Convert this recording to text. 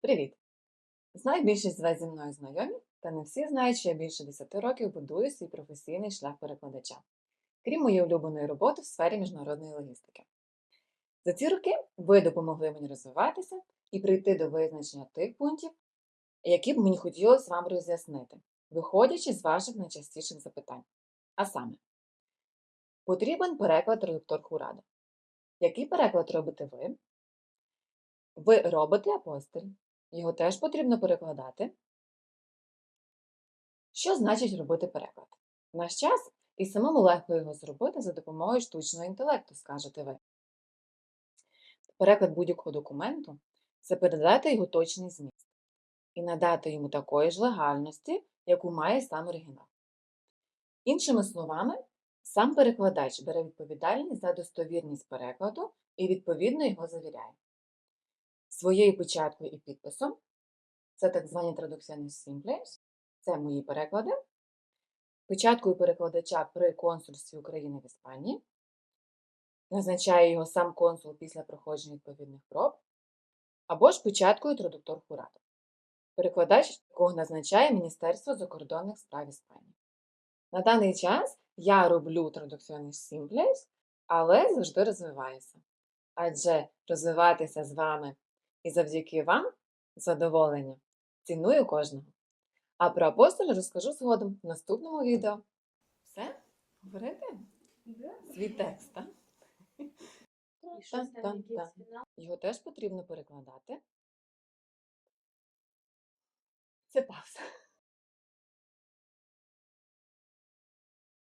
Привіт! Знаю, більшість з вас зі мною знайомі, та не всі знають, що я більше 10 років будую свій професійний шлях перекладача, крім моєї улюбленої роботи в сфері міжнародної логістики. За ці роки ви допомогли мені розвиватися і прийти до визначення тих пунктів, які б мені хотілося вам роз'яснити, виходячи з ваших найчастіших запитань. А саме, потрібен переклад редактор Хурада. Який переклад робите ви? Ви робите апостиль, його теж потрібно перекладати. Що значить робити переклад? В наш час і самому легко його зробити за допомогою штучного інтелекту, скажете ви. Переклад будь-якого документу це передати його точний зміст і надати йому такої ж легальності, яку має сам оригінал. Іншими словами, сам перекладач бере відповідальність за достовірність перекладу і відповідно його завіряє. Своєю печаткою і підписом. Це так звані традукціони Simples, це мої переклади, печаткою перекладача при консульстві України в Іспанії, назначає його сам консул після проходження відповідних проб, або ж печаткою традуктор Куратор, перекладач, якого назначає Міністерство закордонних справ Іспанії. На даний час я роблю традукціони Simples, але завжди розвиваюся. Адже розвиватися з вами і завдяки вам задоволення. Ціную кожного. А про апостоля розкажу згодом в наступному відео. Все? Говорити? Свій текст, так? Його теж потрібно перекладати. Це пауза.